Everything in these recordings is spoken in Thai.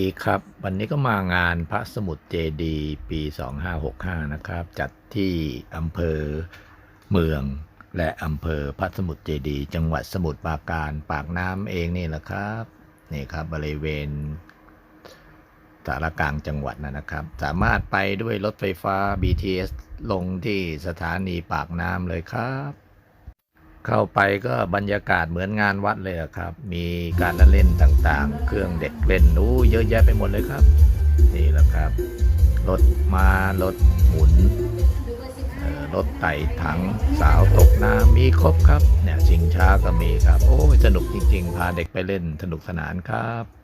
ดีครับ วันนี้ก็มางานพระสมุทรเจดีปี 2565 นะครับ จัดที่อำเภอเมืองและอำเภอพระสมุทรเจดีจังหวัดสมุทรปราการปากน้ำเองนี่แหละครับนี่ครับบริเวณสารกลางจังหวัดนะนะครับ สามารถไปด้วยรถไฟฟ้า BTS ลงที่สถานีปากน้ำเลยครับ เข้าไปก็บรรยากาศเหมือนงานวัดเลยครับ มีการละเล่นต่างๆ เครื่องเด็กเล่นนู้เยอะแยะไปหมดเลยครับ นี่แหละครับ รถมารถหมุนเอ่อรถไต่ถังสาวตกน้ำมีครบครับ เนี่ยชิงช้าก็มีครับ โอ้ยสนุกจริง ๆ พาเด็กไปเล่นสนุกสนานครับ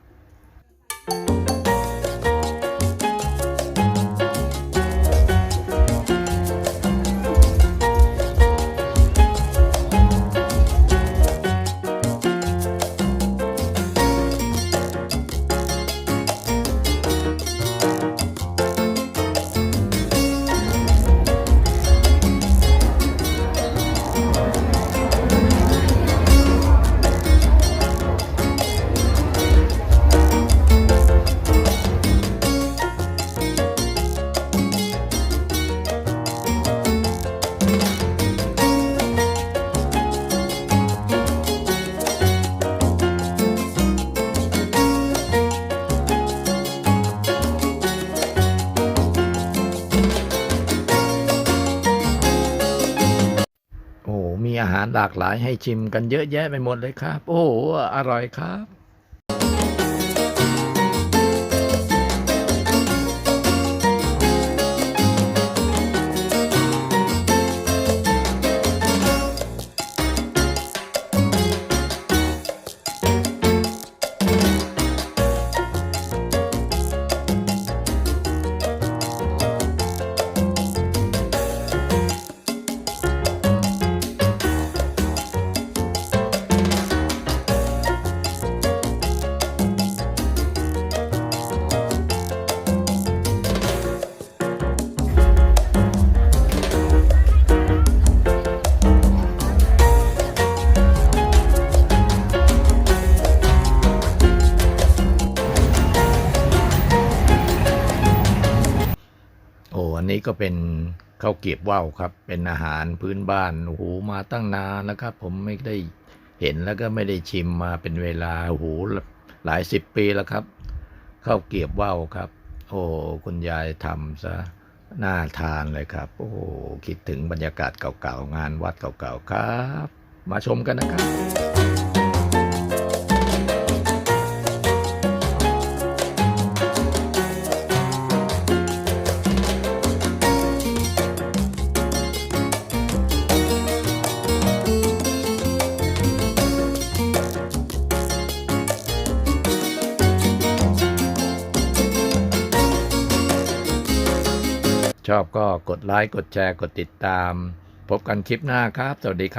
มีอาหารหลากหลายให้ชิมกันเยอะแยะไปหมดเลยครับ โอ้โหอร่อยครับ อันนี้ก็เป็นข้าวเกียบว่าวครับ เป็นอาหารพื้นบ้านโอ้โหมาตั้งนานแล้วครับ ผมไม่ได้เห็นแล้วก็ไม่ได้ชิมมาเป็นเวลาโอ้โหหลายสิบปีแล้วครับข้าวเกียบว่าวครับ โอ้คุณยายทำซะน่าทานเลยครับ โอ้คิดถึงบรรยากาศเก่าๆงานวัดเก่าๆครับ มาชมกันนะครับ ชอบก็กดไลค์ กดแชร์ กดติดตาม พบกันคลิปหน้าครับ สวัสดีครับ